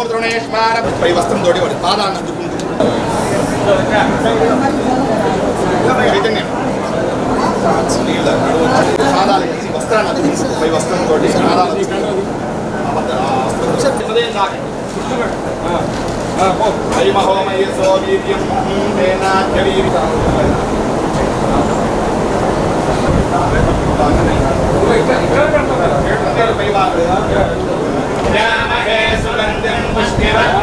స్థిరోదరే కూర్తృణేష్మార పై వస్త్రం తోటి వాడి పాదాన్ని అందుకుంటూ చైతన్యం నీళ్ళ నడుము పాదాలు వేసి వస్త్రాన్ని అందుకుంటూ పై వస్త్రం తోటి పాదాలు అందుకుంటూ ఆ వస్త్రం- ఆ వస్త్రం హృదయం తాకి. హైమహోమయసో వీర్యం తేనాఖ్యవీర్యం. శ్యామహే సుగంధిం 감사합니다.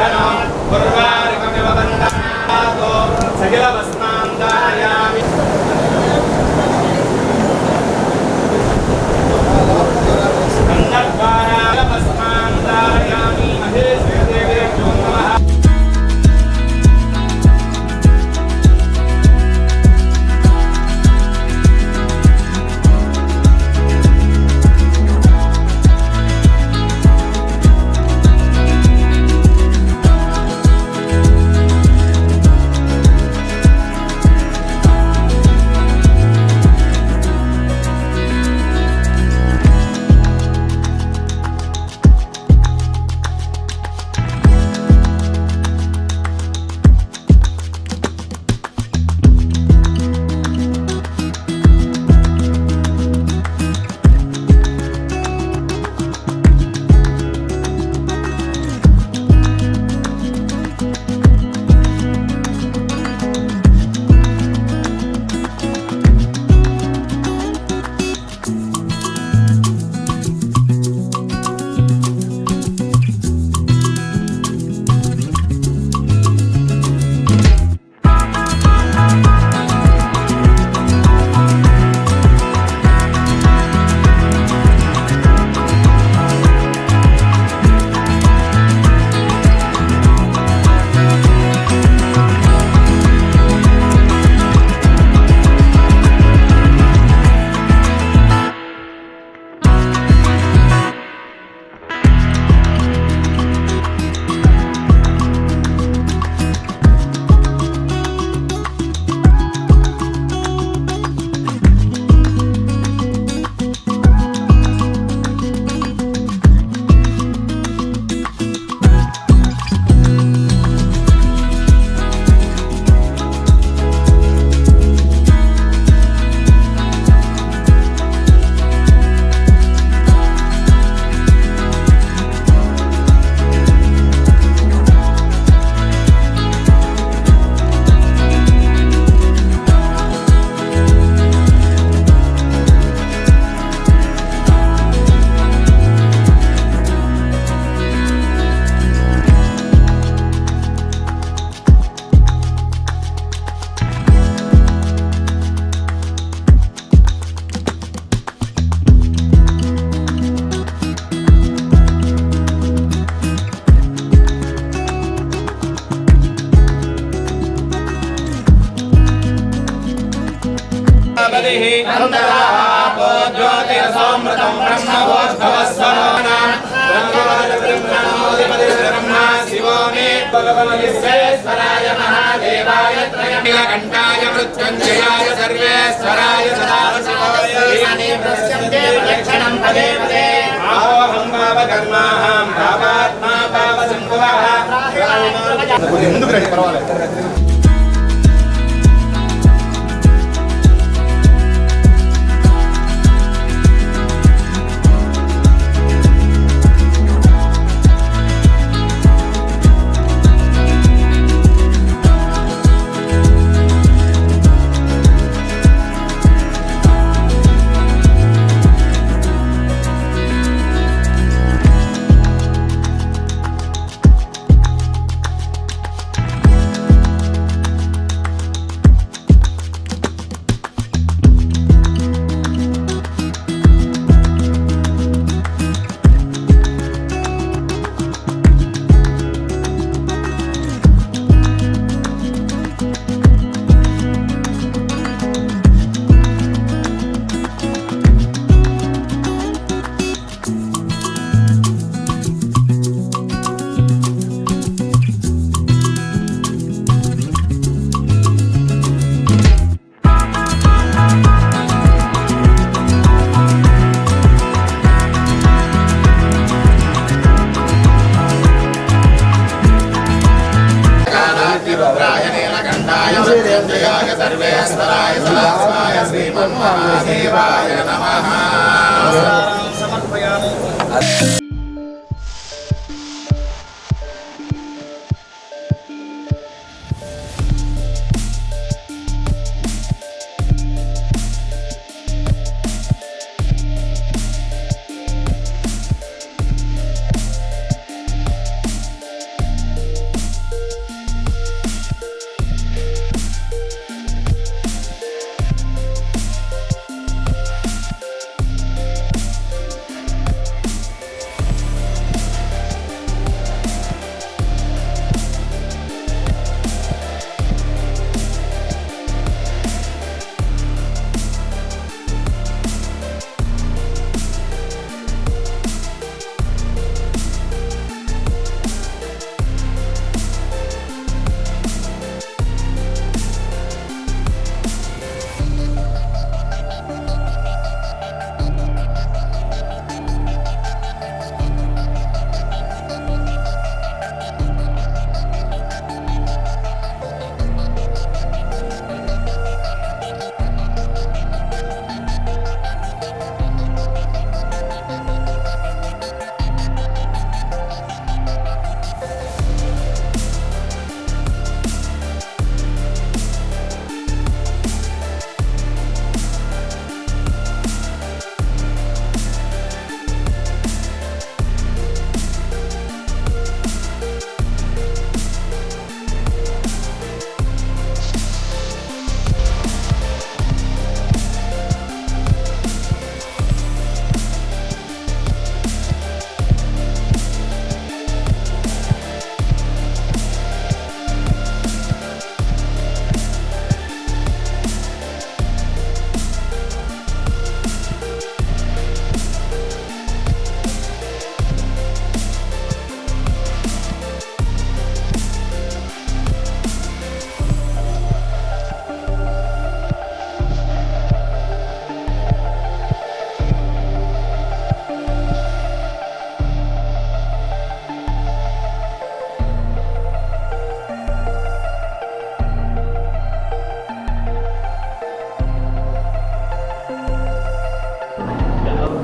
ముందుకు రండి పర్వాలేదు.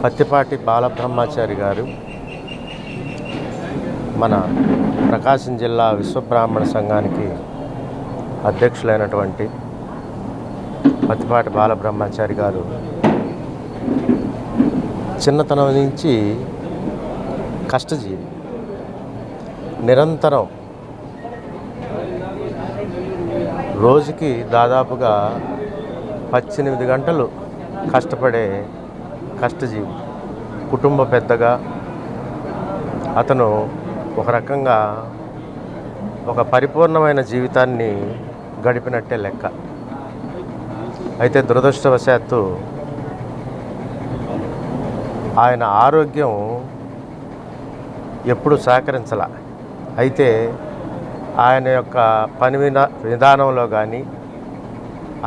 పత్తిపాటి బాలబ్రహ్మచారి గారు మన ప్రకాశం జిల్లా విశ్వబ్రాహ్మణ సంఘానికి అధ్యక్షులైనటువంటి పత్తిపాటి బాలబ్రహ్మచారి గారు చిన్నతనం నుంచి కష్టజీవి నిరంతరం రోజుకి దాదాపుగా పద్దెనిమిది గంటలు కష్టపడే కష్టజీవి. కుటుంబ పెద్దగా అతను ఒక రకంగా ఒక పరిపూర్ణమైన జీవితాన్ని గడిపినట్టే లెక్క. అయితే దురదృష్టవశాత్తు ఆయన ఆరోగ్యం ఎప్పుడు సహకరించాల. అయితే ఆయన యొక్క పని వినా విధానంలో కానీ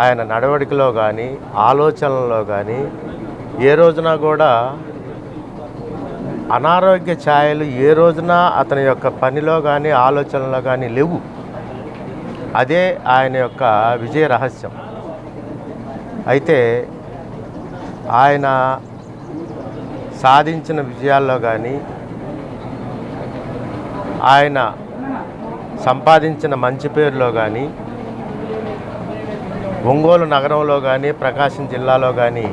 ఆయన నడవడికలో కానీ ఆలోచనలో కానీ ఏ రోజున కూడా అనారోగ్య ఛాయలు ఏ రోజున అతని యొక్క పనిలో కానీ ఆలోచనలో కానీ లేవు. అదే ఆయన యొక్క విజయ రహస్యం. అయితే ఆయన సాధించిన విజయాల్లో కానీ ఆయన సంపాదించిన మంచి పేరులో కానీ ఒంగోలు నగరంలో కానీ ప్రకాశం జిల్లాలో కానీ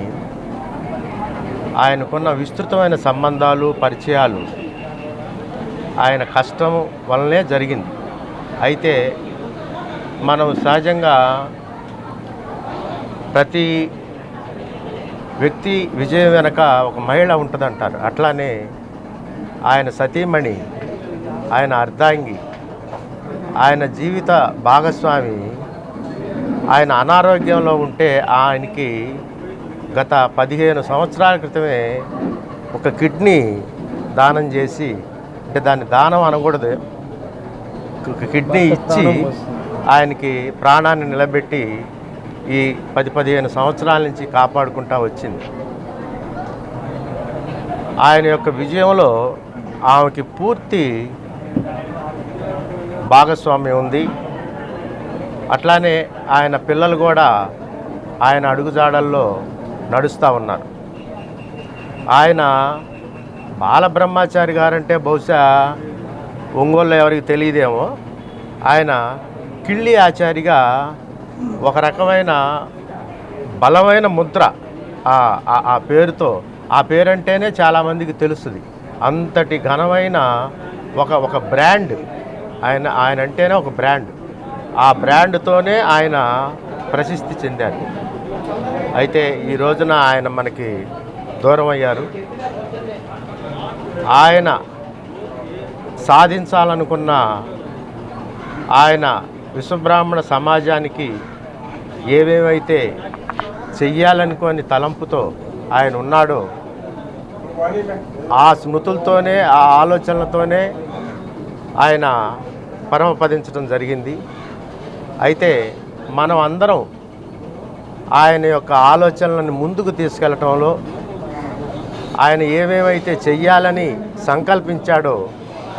ఆయనకున్న విస్తృతమైన సంబంధాలు పరిచయాలు. ఆయన కష్టం వల్లనే జరిగింది. అయితే మనం సహజంగా ప్రతి వ్యక్తి విజయం వెనక ఒక మహిళ ఉంటుందంటారు. అట్లానే ఆయన సతీమణి ఆయన అర్ధాంగి ఆయన జీవిత భాగస్వామి ఆయన అనారోగ్యంలో ఉంటే ఆయనకి గత పదిహేను సంవత్సరాల క్రితమే ఒక కిడ్నీ దానం చేసి అంటే దాన్ని దానం అనకూడదు. ఒక కిడ్నీ ఇచ్చి ఆయనకి ప్రాణాన్ని నిలబెట్టి ఈ పది పదిహేను సంవత్సరాల నుంచి కాపాడుకుంటా వచ్చింది. ఆయన యొక్క విజయంలో ఆమెకి పూర్తి భాగస్వామ్యం ఉంది. అట్లానే ఆయన పిల్లలు కూడా ఆయన అడుగుజాడల్లో నడుస్తూ ఉన్నారు ఆయన బాలబ్రహ్మచారి గారంటే బహుశా ఒంగోలులో ఎవరికి తెలియదేమో. ఆయన కిళ్ళి ఆచారిగా ఒక రకమైన బలమైన ముద్ర ఆ- ఆ- ఆ పేరుతో ఆ పేరంటేనే చాలామందికి తెలుస్తుంది. అంతటి ఘనమైన ఒక ఒక బ్రాండ్ ఆయన ఆయన అంటేనే ఒక బ్రాండ్. ఆ బ్రాండ్తోనే ఆయన ప్రసిద్ధి చెందారు. అయితే ఈ రోజున ఆయన మనకి దూరం అయ్యారు ఆయన సాధించాలనుకున్న ఆయన విశ్వబ్రాహ్మణ సమాజానికి ఏవేవైతే చెయ్యాలనుకోని తలంపుతో ఆయన ఉన్నాడో ఆ స్మృతులతోనే ఆ ఆలోచనలతోనే ఆయన పరమపదించడం జరిగింది. అయితే మనం అందరం ఆయన యొక్క ఆలోచనలను ముందుకు తీసుకెళ్ళటంలో ఆయన ఏమేమైతే చెయ్యాలని సంకల్పించాడో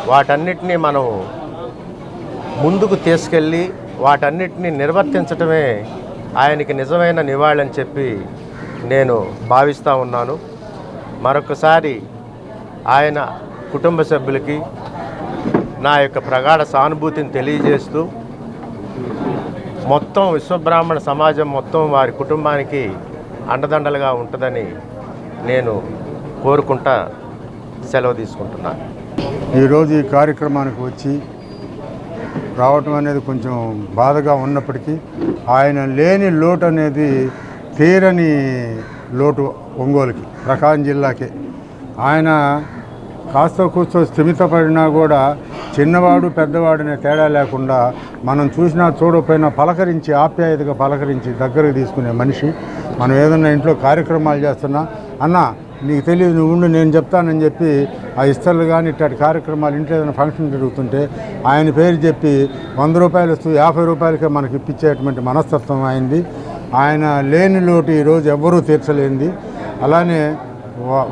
వాటన్నిటినీ మనం ముందుకు తీసుకెళ్ళి వాటన్నిటిని నిర్వర్తించటమే ఆయనకి నిజమైన నివాళని చెప్పి నేను భావిస్తూ ఉన్నాను. మరొకసారి ఆయన కుటుంబ సభ్యులకి నా యొక్క ప్రగాఢ సానుభూతిని తెలియజేస్తూ మొత్తం విశ్వబ్రాహ్మణ సమాజం మొత్తం వారి కుటుంబానికి అండదండలుగా ఉంటుందని నేను కోరుకుంటా సెలవు తీసుకుంటున్నాను ఈరోజు ఈ కార్యక్రమానికి వచ్చి రావటం అనేది కొంచెం బాధగా ఉన్నప్పటికీ ఆయన లేని లోటు అనేది తీరని లోటు ఒంగోలుకి ప్రకాశం జిల్లాకే. ఆయన కాస్త కూస్తో స్థిమితపడినా కూడా చిన్నవాడు పెద్దవాడనే తేడా లేకుండా మనం చూసినా చూడకపోయినా పలకరించి ఆప్యాయతగా పలకరించి దగ్గరకు తీసుకునే మనిషి. మనం ఏదైనా ఇంట్లో కార్యక్రమాలు చేస్తున్నా అన్న నీకు తెలియదు నువ్వు ఉండు నేను చెప్తానని చెప్పి ఆ ఇస్తర్లు కానీ ఇట్లాంటి కార్యక్రమాలు ఇంట్లో ఏదైనా ఫంక్షన్ జరుగుతుంటే ఆయన పేరు చెప్పి వంద రూపాయలు ఇస్తూ యాభై రూపాయలకే మనకి ఇప్పించేటువంటి మనస్తత్వం అయింది ఆయన లేని లోటు ఈరోజు ఎవ్వరూ తీర్చలేంది అలానే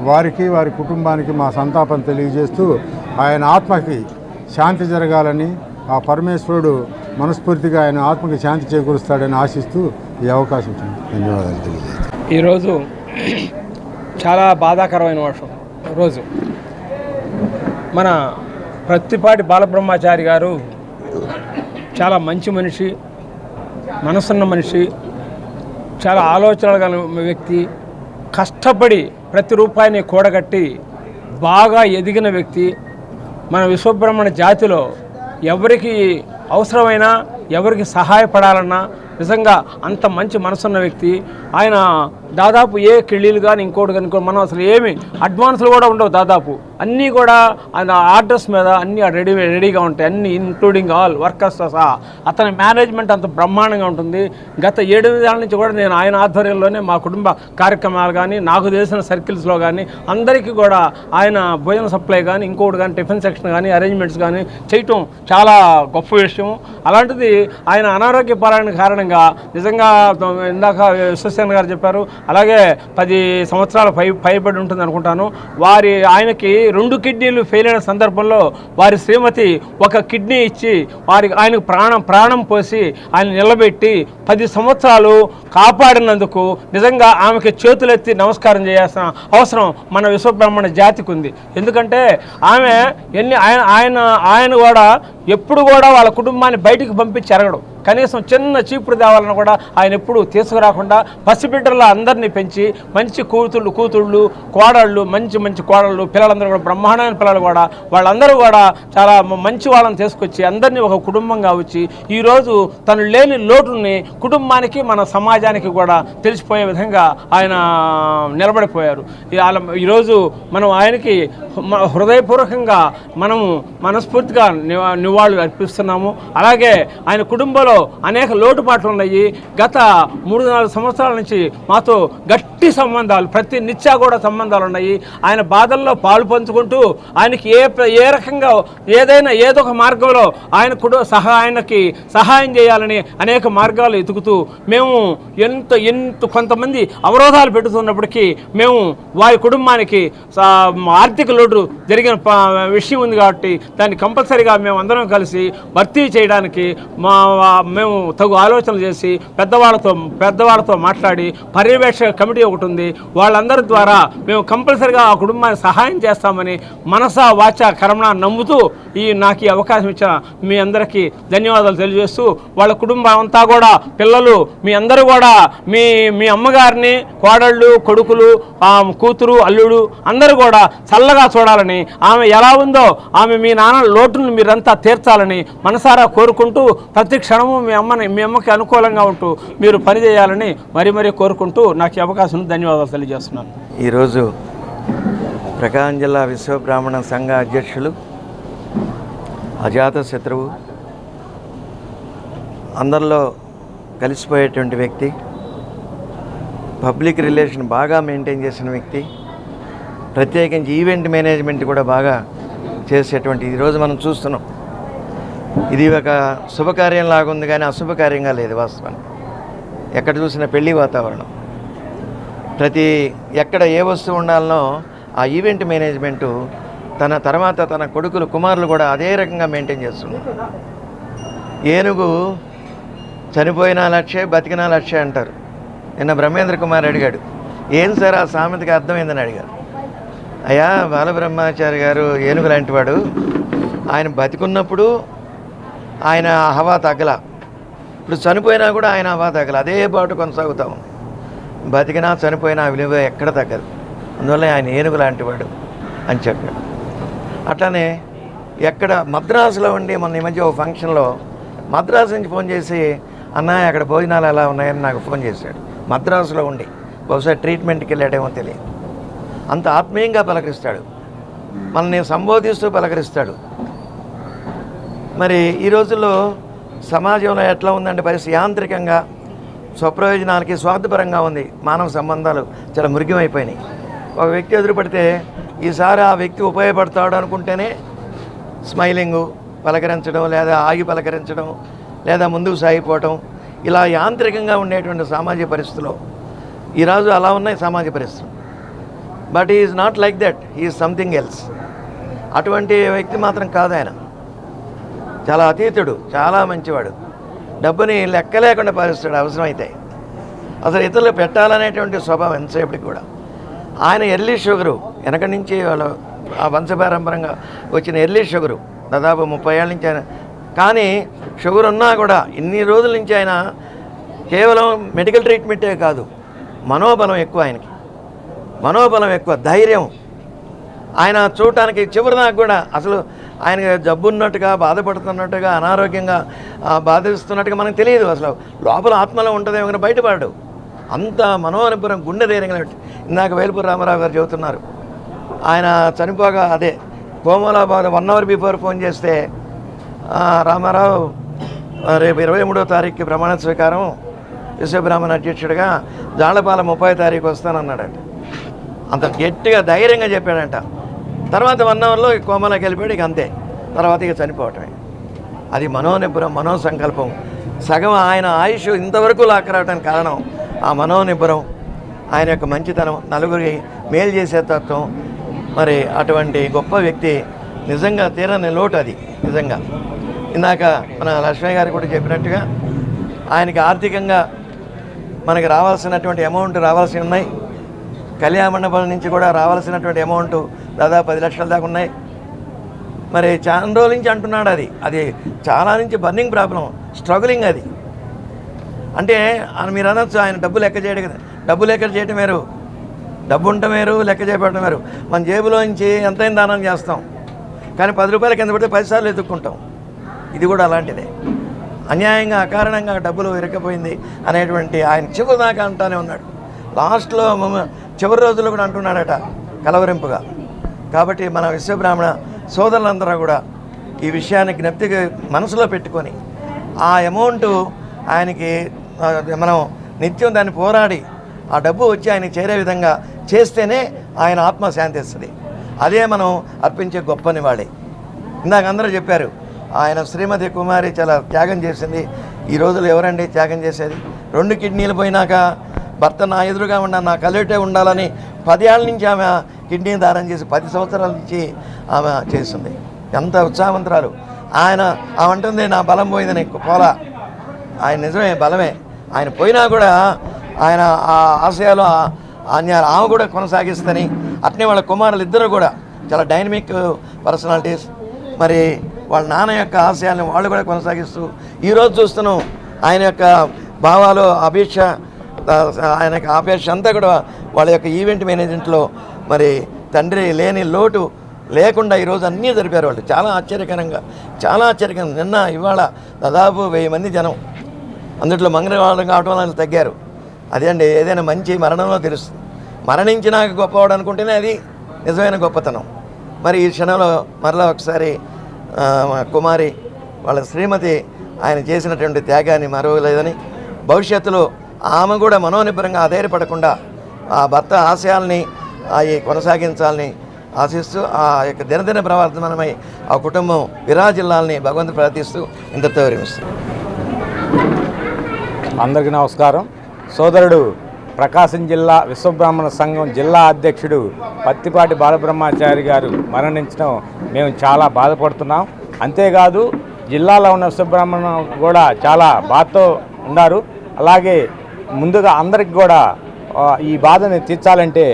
వారికి వారి కుటుంబానికి మా సంతాపం తెలియజేస్తూ ఆయన ఆత్మకి శాంతి జరగాలని ఆ పరమేశ్వరుడు మనస్ఫూర్తిగా ఆయన ఆత్మకి శాంతి చేకూరుస్తాడని ఆశిస్తూ ఈ అవకాశం ఇచ్చింది ధన్యవాదాలు తెలియజేస్తాను. ఈరోజు చాలా బాధాకరమైన వర్షం. రోజు మన ప్రత్తిపాటి బాలబ్రహ్మచారి గారు చాలా మంచి మనిషి మనసున్న మనిషి చాలా ఆలోచనలు గల వ్యక్తి కష్టపడి ప్రతి రూపాయిని కూడగట్టి బాగా ఎదిగిన వ్యక్తి మన విశ్వబ్రహ్మణ జాతిలో ఎవరికి అవసరమైనా ఎవరికి సహాయపడాలన్నా నిజంగా అంత మంచి మనసున్న వ్యక్తి. ఆయన దాదాపు ఏ కిళ్ళీలు కానీ ఇంకోటి కానీ మనం అసలు ఏమి అడ్వాన్స్లు కూడా ఉండవు దాదాపు. అన్నీ కూడా ఆయన ఆర్డర్స్ మీద అన్నీ రెడీ రెడీగా ఉంటాయి. అన్ని ఇంక్లూడింగ్ ఆల్ వర్కర్స్ సహా. అతని మేనేజ్మెంట్ అంత బ్రహ్మాండంగా ఉంటుంది. గత ఏడు విధాల నుంచి కూడా నేను ఆయన ఆధ్వర్యంలోనే మా కుటుంబ కార్యక్రమాలు కానీ నాకు తెలిసిన సర్కిల్స్లో కానీ అందరికీ కూడా ఆయన భోజన సప్లై కానీ ఇంకోటి కానీ టిఫిన్ సెక్షన్ కానీ అరేంజ్మెంట్స్ కానీ చేయటం చాలా గొప్ప విషయం. అలాంటిది ఆయన అనారోగ్య పాలన కారణంగా నిజంగా ఇందాక విశ్వసేన గారు చెప్పారు అలాగే పది సంవత్సరాల పై పైబడి ఉంటుంది అనుకుంటాను. వారి ఆయనకి రెండు కిడ్నీలు ఫెయిల్ అయిన సందర్భంలో వారి శ్రీమతి ఒక కిడ్నీ ఇచ్చి వారికి ఆయనకు ప్రాణం ప్రాణం పోసి ఆయన నిలబెట్టి పది సంవత్సరాలు కాపాడినందుకు నిజంగా ఆమెకి చేతులెత్తి నమస్కారం చేయాల్సిన అవసరం మన విశ్వబ్రహ్మణ జాతికి ఉంది. ఎందుకంటే ఆమె ఎన్ని ఆయన ఆయన ఆయన కూడా ఎప్పుడు కూడా వాళ్ళ కుటుంబాన్ని బయటికి పంపించి ఎరగడం కనీసం చిన్న చీపురు దేవాలను కూడా ఆయన ఎప్పుడు తీసుకురాకుండా పసిబిడ్డల అందరినీ పెంచి మంచి కూతుళ్ళు కూతుళ్ళు కోడళ్ళు మంచి మంచి కోడళ్ళు పిల్లలందరూ కూడా బ్రహ్మాండమైన పిల్లలు కూడా వాళ్ళందరూ కూడా చాలా మంచి వాళ్ళని తీసుకొచ్చి అందరినీ ఒక కుటుంబంగా వచ్చి ఈరోజు తను లేని లోటుని కుటుంబానికి మన సమాజానికి కూడా తెలిసిపోయే విధంగా ఆయన నిలబడిపోయారు. ఈ ఈరోజు మనం ఆయనకి హృదయపూర్వకంగా మనము మనస్ఫూర్తిగా నివా- నివాళులు అర్పిస్తున్నాము. అలాగే ఆయన కుటుంబంలో అనేక లోటుపాట్లు ఉన్నాయి. గత మూడు నాలుగు సంవత్సరాల నుంచి మాతో గట్టి సంబంధాలు ప్రతి నిత్యా కూడా సంబంధాలు ఉన్నాయి. ఆయన బాధల్లో పాలు పంచుకుంటూ ఆయనకి ఏ ప్ర- ఏ రకంగా ఏదైనా ఏదో ఒక మార్గంలో ఆయన కుటుంబ సహా ఆయనకి సహాయం చేయాలని అనేక మార్గాలు ఎతుకుతూ మేము ఎంత ఎంత కొంతమంది అవరోధాలు పెడుతున్నప్పటికీ మేము వారి కుటుంబానికి ఆర్థిక లోటు జరిగిన ప- విషయం ఉంది కాబట్టి దాన్ని కంపల్సరీగా మేము అందరం కలిసి భర్తీ చేయడానికి మా మేము తగు ఆలోచనలు చేసి పెద్దవాళ్ళతో పెద్దవాళ్ళతో మాట్లాడి పర్యవేక్షక కమిటీ ఒకటి ఉంది. వాళ్ళందరి ద్వారా మేము కంపల్సరీగా ఆ కుటుంబానికి సహాయం చేస్తామని మనసా వాచ కర్మణ నమ్ముతూ ఈ నాకు ఈ అవకాశం ఇచ్చిన మీ అందరికీ ధన్యవాదాలు తెలియజేస్తూ వాళ్ళ కుటుంబం అంతా కూడా పిల్లలు మీ అందరూ కూడా మీ మీ అమ్మగారిని కోడళ్ళు కొడుకులు కూతురు అల్లుడు అందరూ కూడా చల్లగా చూడాలని ఆమె ఎలా ఉందో ఆమె మీ నాన్న లోటును మీరంతా తీర్చాలని మనసారా కోరుకుంటూ ప్రతి క్షణము మీ అమ్మని మీ అమ్మకి అనుకూలంగా ఉంటూ మీరు పనిచేయాలని మరీ మరీ కోరుకుంటూ నాకు అవకాశం ధన్యవాదాలు తెలియజేస్తున్నాను. ఈరోజు ప్రకాశం జిల్లా విశ్వబ్రాహ్మణ సంఘ అధ్యక్షులు అజాత శత్రువు అందరిలో కలిసిపోయేటువంటి వ్యక్తి పబ్లిక్ రిలేషన్ బాగా మెయింటైన్ చేసిన వ్యక్తి ప్రత్యేకించి ఈవెంట్ మేనేజ్మెంట్ కూడా బాగా చేసేటువంటి ఈరోజు మనం చూస్తున్నాం. ఇది ఒక శుభకార్యం లాగుంది ఉంది కానీ అశుభకార్యంగా లేదు వాస్తవానికి. ఎక్కడ చూసినా పెళ్ళి వాతావరణం. ప్రతి ఎక్కడ ఏ వస్తువు ఉండాలనో ఆ ఈవెంట్ మేనేజ్మెంటు తన తర్వాత తన కొడుకులు కుమారులు కూడా అదే రకంగా మెయింటైన్ చేస్తున్నారు ఏనుగు చనిపోయినా లక్షే బతికినా లక్షే అంటారు. నిన్న బ్రహ్మేంద్ర కుమార్ అడిగాడు ఏం సార్ ఆ సామెతకి అర్థమైందని అడిగారు. అయ్యా బాలబ్రహ్మాచారి గారు ఏనుగు లాంటివాడు. ఆయన బతికున్నప్పుడు ఆయన హవా తగ్గల ఇప్పుడు చనిపోయినా కూడా ఆయన హవా తగ్గల అదే బాటు కొనసాగుతా ఉంది బతికినా చనిపోయినా విలువ ఎక్కడ తగ్గదు. అందువల్ల ఆయన ఏనుగు లాంటివాడు అని చెప్పాడు. అట్లనే ఎక్కడ మద్రాసులో ఉండి మొన్న ఈ మధ్య ఒక ఫంక్షన్లో మద్రాసు నుంచి ఫోన్ చేసి అన్న అక్కడ భోజనాలు ఎలా ఉన్నాయని నాకు ఫోన్ చేశాడు. మద్రాసులో ఉండి. బహుశా ట్రీట్మెంట్కి వెళ్ళాడేమో తెలియదు. అంత ఆత్మీయంగా పలకరిస్తాడు. మనల్ని సంబోధిస్తూ పలకరిస్తాడు. మరి ఈ రోజుల్లో సమాజంలో ఎట్లా ఉందంటే పరిస్థితి? యాంత్రికంగా స్వప్రయోజనాలకి స్వార్థపరంగా ఉంది. మానవ సంబంధాలు చాలా మృగ్యమైపోయినాయి. ఒక వ్యక్తి ఎదురుపడితే ఈసారి ఆ వ్యక్తి ఉపయోగపడతాడు అనుకుంటేనే స్మైలింగు పలకరించడం లేదా ఆగి పలకరించడం లేదా ముందుకు సాగిపోవటం ఇలా యాంత్రికంగా ఉండేటువంటి సామాజిక పరిస్థితుల్లో ఈరోజు అలా ఉన్నాయి సామాజిక పరిస్థితులు. But is not like that is something else అటువంటి వ్యక్తి మాత్రం కాదు ఆయన. చాలా అతీతుడు చాలా మంచివాడు. డబ్బుని లెక్క లేకుండా పాలిస్తాడు అవసరమైతే. అసలు ఇతరులు పెట్టాలనేటువంటి స్వభావం ఎంతసేపటికి కూడా. ఆయన ఎర్లీ షుగరు వెనక నుంచి వాళ్ళ ఆ వంశపారంపరంగా వచ్చిన ఎర్లీ షుగరు దాదాపు ముప్పై ఏళ్ళ నుంచి ఆయన. కానీ షుగర్ ఉన్నా కూడా ఇన్ని రోజుల నుంచి ఆయన కేవలం మెడికల్ ట్రీట్మెంటే కాదు మనోబలం ఎక్కువ ఆయనకి. మనోబలం ఎక్కువ ధైర్యం. ఆయన చూడటానికి చివరి దాకా కూడా అసలు ఆయన జబ్బు ఉన్నట్టుగా బాధపడుతున్నట్టుగా అనారోగ్యంగా బాధిస్తున్నట్టుగా మనకు తెలియదు అసలు. లోపల ఆత్మలో ఉంటుందేమో కానీ బయటపడడు. అంత మనోనిపురం గుండె ధైర్యంగా ఇందాక వేలుపూర్ రామారావు గారు చెబుతున్నారు. ఆయన చనిపోగా అదే Komalabad one hour before phone చేస్తే రామారావు రేపు ఇరవై మూడో తారీఖుకి ప్రమాణ స్వీకారం విశ్వబ్రాహ్మణ అధ్యక్షుడిగా జాళ్ళపాల ముప్పై తారీఖు వస్తానన్నాడంట. అంత గట్టిగా ధైర్యంగా చెప్పాడంట. తర్వాత వన్ అవర్లో కోమలోకి వెళ్ళిపోయాడు ఇక అంతే. తర్వాత ఇక చనిపోవటమే. అది మనోనిబ్బరం మనోసంకల్పం. సగం ఆయన ఆయుష్ ఇంతవరకు లాక్కరావడానికి కారణం ఆ మనోనిబ్బరం ఆయన యొక్క మంచితనం నలుగురికి మేలు చేసే తత్వం. మరి అటువంటి గొప్ప వ్యక్తి నిజంగా తీరని లోటు అది నిజంగా. ఇందాక మన లక్ష్మయ్య గారు కూడా చెప్పినట్టుగా ఆయనకి ఆర్థికంగా మనకి రావాల్సినటువంటి అమౌంట్ రావాల్సి ఉన్నాయి. కళ్యాణ మండపం నుంచి కూడా రావాల్సినటువంటి అమౌంట్ దాదాపు పది లక్షల దాకా ఉన్నాయి. మరి చాలా రోజుల నుంచి అంటున్నాడు అది. అది చాలా నుంచి బర్నింగ్ ప్రాబ్లం స్ట్రగులింగ్ అది. అంటే ఆయన మీరు అనొచ్చు ఆయన డబ్బు లెక్క చేయడం కదా. డబ్బు లెక్క చేయటం వేరు. డబ్బు ఉండటం వేరు లెక్క చేయబడటం వేరు. మన జేబులోంచి ఎంతైనా దానం చేస్తాం. కానీ పది రూపాయల కింద పడితే పదిసార్లు ఇది కూడా అలాంటిదే. అన్యాయంగా అకారణంగా డబ్బులు ఇరకపోయింది అనేటువంటి ఆయన చివరి దాకా అంటానే ఉన్నాడు. లాస్ట్లో మమ్మ చివరి రోజుల్లో కూడా అంటున్నాడట కలవరింపుగా. కాబట్టి మన విశ్వబ్రాహ్మణ సోదరులందరూ కూడా ఈ విషయాన్ని జ్ఞప్తిగా మనసులో పెట్టుకొని ఆ అమౌంట్ ఆయనకి మనం నిత్యం దాన్ని పోరాడి ఆ డబ్బు వచ్చి ఆయన చేరే విధంగా చేస్తేనే ఆయన ఆత్మ శాంతిస్తుంది అదే మనం అర్పించే గొప్పని వాడే ఇందాక అందరూ చెప్పారు ఆయన శ్రీమతి కుమారి చాలా త్యాగం చేసింది. ఈ రోజులు ఎవరండి త్యాగం చేసేది? రెండు కిడ్నీలు పోయినాక భర్త నా ఎదురుగా ఉన్న నా కలిటే ఉండాలని పదేళ్ళ నుంచి ఆమె కిడ్నీ దానం చేసి పది సంవత్సరాల నుంచి ఆమె చేస్తుంది. ఎంత ఉత్సాహవంతురాలు. ఆయన ఆమె అంటుంది నా బలం పోయిందని పోలా. ఆయన నిజమే బలమే. ఆయన పోయినా కూడా ఆయన ఆ ఆశయాలు అన్యాలు ఆమె కూడా కొనసాగిస్తని అట్నే వాళ్ళ కుమారులు ఇద్దరు కూడా చాలా డైనమిక్ పర్సనాలిటీస్. మరి వాళ్ళ నాన్న యొక్క ఆశయాలను వాళ్ళు కూడా కొనసాగిస్తూ ఈరోజు చూస్తున్నాం ఆయన యొక్క భావాలు అపేక్ష ఆయన యొక్క ఆపేక్ష అంతా కూడా వాళ్ళ యొక్క ఈవెంట్ మేనేజ్మెంట్లో మరి తండ్రి లేని లోటు లేకుండా ఈరోజు అన్నీ జరిపారు వాళ్ళు. చాలా ఆశ్చర్యకరంగా చాలా ఆశ్చర్యకరంగా. నిన్న ఇవాళ దాదాపు వెయ్యి మంది జనం అందుట్లో మంగళవారం కావటం వాళ్ళు తగ్గారు. అదే అండి ఏదైనా మంచి మరణంలో తెలుస్తుంది మరణించినాక గొప్పవాడు అనుకుంటేనే అది నిజమైన గొప్పతనం. మరి ఈ క్షణంలో మరలా ఒకసారి కుమారి వాళ్ళ శ్రీమతి ఆయన చేసినటువంటి త్యాగాన్ని మరవలేదని భవిష్యత్తులో ఆమె కూడా మనోనిబ్బరంగా ఆధైర్యపడకుండా ఆ భర్త ఆశయాల్ని అవి కొనసాగించాలని ఆశిస్తూ ఆ యొక్క దినదిన ప్రవర్తనమై ఆ కుటుంబం విరాజిల్లాలని భగవంతుడు ప్రార్థిస్తూ ఇంతతో విరమిస్తుంది. అందరికీ నమస్కారం. సోదరుడు ప్రకాశం జిల్లా విశ్వబ్రాహ్మణ సంఘం జిల్లా అధ్యక్షుడు పత్తిపాటి బాలబ్రహ్మాచారి గారు మరణించడం మేము చాలా బాధపడుతున్నాం. అంతేకాదు జిల్లాలో ఉన్న విశ్వబ్రాహ్మణ కూడా చాలా బాధతో ఉన్నారు. అలాగే ముందుగా అందరికి కూడా ఈ బాధని తీర్చాలంటే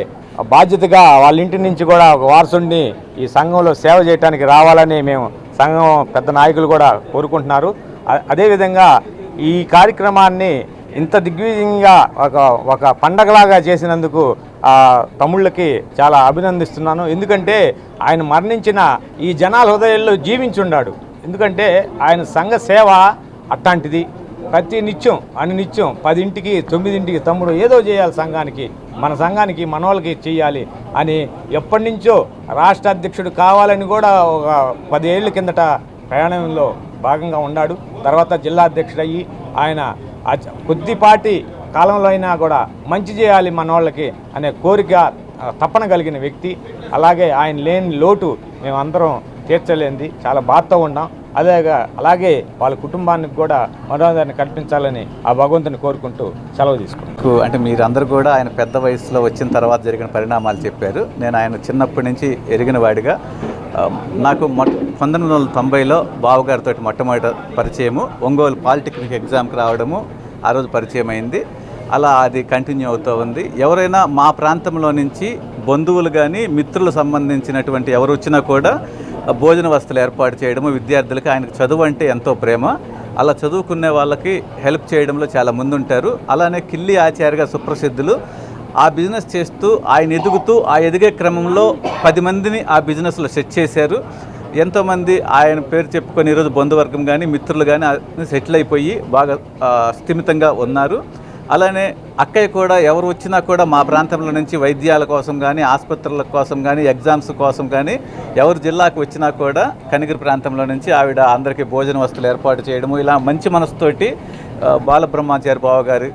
బాధ్యతగా వాళ్ళ ఇంటి నుంచి కూడా ఒక వారసుడిని ఈ సంఘంలో సేవ చేయడానికి రావాలని మేము సంఘం పెద్ద నాయకులు కూడా కోరుకుంటున్నారు. అదేవిధంగా ఈ కార్యక్రమాన్ని ఇంత దిగ్విజయంగా ఒక ఒక పండగలాగా చేసినందుకు తమ్ముళ్ళకి చాలా అభినందిస్తున్నాను. ఎందుకంటే ఆయన మరణించిన ఈ జనాల హృదయాల్లో జీవించుండాడు. ఎందుకంటే ఆయన సంఘ సేవ అట్లాంటిది. ప్రతి నిత్యం అని నిత్యం పదింటికి తొమ్మిదింటికి తమ్ముడు ఏదో చేయాలి సంఘానికి మన సంఘానికి మన వాళ్ళకి అని ఎప్పటి నుంచో రాష్ట్ర అధ్యక్షుడు కావాలని కూడా ఒక పది ఏళ్ళ కిందట ప్రయాణంలో భాగంగా ఉన్నాడు. తర్వాత జిల్లా అధ్యక్షుడయ్యి ఆయన కొద్దిపాటి కాలంలో అయినా కూడా మంచి చేయాలి మన వాళ్ళకి అనే కోరిక తప్పన కలిగిన వ్యక్తి. అలాగే ఆయన లేని లోటు మేమందరం తీర్చలేంది. చాలా బాధతో ఉన్నాం. అలాగే అలాగే వాళ్ళ కుటుంబానికి కూడా మనోదాన్ని కల్పించాలని ఆ భగవంతుని కోరుకుంటూ సెలవు తీసుకున్నాను అంటే మీరందరూ కూడా ఆయన పెద్ద వయసులో వచ్చిన తర్వాత జరిగిన పరిణామాలు చెప్పారు. నేను ఆయన చిన్నప్పటి నుంచి ఎరిగిన వాడిగా. నాకు మొట్ట పంతొమ్మిది వందల తొంభైలో బావగారితో మొట్టమొదటి పరిచయము. ఒంగోలు పాలిటెక్నిక్ ఎగ్జామ్కి రావడము ఆ రోజు పరిచయం అయింది అలా అది కంటిన్యూ అవుతూ ఉంది. ఎవరైనా మా ప్రాంతంలో నుంచి బంధువులు కానీ మిత్రులు సంబంధించినటువంటి ఎవరు వచ్చినా కూడా భోజన వసతులు ఏర్పాటు చేయడము విద్యార్థులకు ఆయనకు చదువు అంటే ఎంతో ప్రేమ. అలా చదువుకునే వాళ్ళకి హెల్ప్ చేయడంలో చాలా ముందుంటారు. అలానే కిల్లి ఆచార్యగా సుప్రసిద్ధులు. ఆ బిజినెస్ చేస్తూ ఆయన ఎదుగుతూ ఆ ఎదిగే క్రమంలో పది మందిని ఆ బిజినెస్లో సెట్ చేశారు. ఎంతోమంది ఆయన పేరు చెప్పుకొని ఈరోజు బంధువర్గం కానీ మిత్రులు కానీ సెటిల్ అయిపోయి బాగా స్థిమితంగా ఉన్నారు. అలానే అక్కయ్య కూడా ఎవరు వచ్చినా కూడా మా ప్రాంతంలో నుంచి వైద్యాల కోసం కానీ ఆసుపత్రుల కోసం కానీ ఎగ్జామ్స్ కోసం కానీ ఎవరు జిల్లాకు వచ్చినా కూడా కనిగిరి ప్రాంతంలో నుంచి ఆవిడ అందరికీ భోజన వస్తువులు ఏర్పాటు చేయడము. ఇలా మంచి మనసుతోటి బాలబ్రహ్మాచారి బావ గారు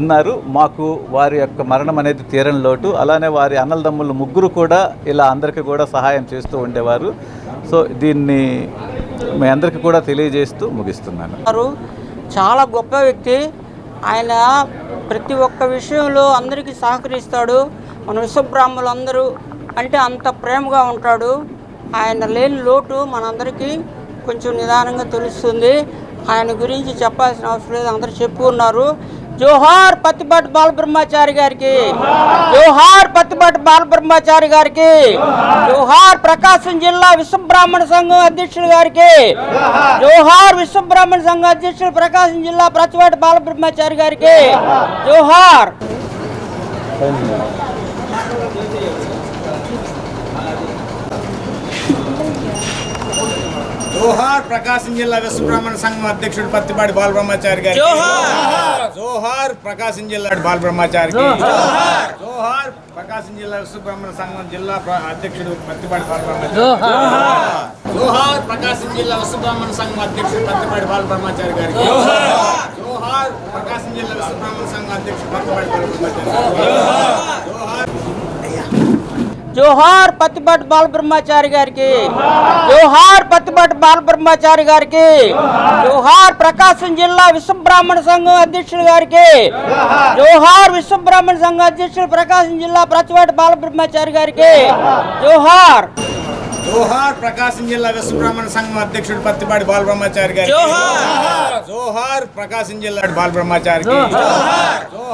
ఉన్నారు. మాకు వారి యొక్క మరణం అనేది తీరని లోటు. అలానే వారి అన్నలదమ్ములు ముగ్గురు కూడా ఇలా అందరికీ కూడా సహాయం చేస్తూ ఉండేవారు. సో దీన్ని మీ అందరికీ కూడా తెలియజేస్తూ ముగిస్తున్నాను. చాలా గొప్ప వ్యక్తి. ఆయన ప్రతి ఒక్క విషయంలో అందరికీ సహకరిస్తాడు. మన విశ్వబ్రాహ్మలందరూ అంటే అంత ప్రేమగా ఉంటాడు. ఆయన లేని లోటు మనందరికీ కొంచెం నిదానంగా తెలుస్తుంది. ఆయన గురించి చెప్పాల్సిన అవసరం లేదు. అందరూ చెప్పుకున్నారు. జోహార్ పత్తిపాటి బాలబ్రహ్మచారి గారికి జోహార్ పత్తిపాటి బాలబ్రహ్మచారి గారికి జోహార్ ప్రకాశం జిల్లా విశ్వబ్రాహ్మణ సంఘం అధ్యక్షులు గారికి జోహార్ విశ్వబ్రాహ్మణ సంఘం అధ్యక్షులు ప్రకాశం జిల్లా ప్రతిపాటి బాలబ్రహ్మచారి గారికి జోహార్ జోహార్ ప్రకాశం జిల్లా విశ్వబ్రాహ్మణ సంఘం అధ్యక్షుడు పత్తిపాటి బాలబ్రహ్మచారి గారి జోహార్ ప్రకాశం జిల్లా బాలబ్రహ్మచారి జోహార్! ప్రకాశం జిల్లా విశ్వబ్రాహ్మణ సంఘం జిల్లా ప్ర- అధ్యక్షుడు పత్తిపాటి బాలబ్రహ్మచారి. జోహార్! ప్రకాశం జిల్లా విశ్వబ్రాహ్మణ సంఘం అధ్యక్షుడు పత్తిపాటి బాలబ్రహ్మచారి గారికి. జోహార్! ప్రకాశం జిల్లా విశ్వబ్రాహ్మణ సంఘం అధ్యక్షుడు పత్తిపాటి బాలబ్రహ్మచారి జోహార్ జోహార్ పత్తిపాటి బాలబ్రహ్మచారి గారికి జోహార్ పత్తిపాటి బాలబ్రహ్మచారి గారికి జోహార్ ప్రకాశం జిల్లా విశ్వబ్రాహ్మణ సంఘం అధ్యక్షులు గారికి జోహార్ విశ్వబ్రాహ్మణ సంఘం అధ్యక్షులు ప్రకాశం జిల్లా ప్రతిపాటి బాలబ్రహ్మచారి గారికి జోహార్ జోహార్ ప్రకాశం జిల్లా విశ్వబ్రాహ్మణ సంఘం అధ్యక్షుడు పత్తిపాటి బాలబ్రహ్మచారి గారి జోహార్ ప్రకాశం జిల్లా బాలబ్రహ్మచారికి జోహార్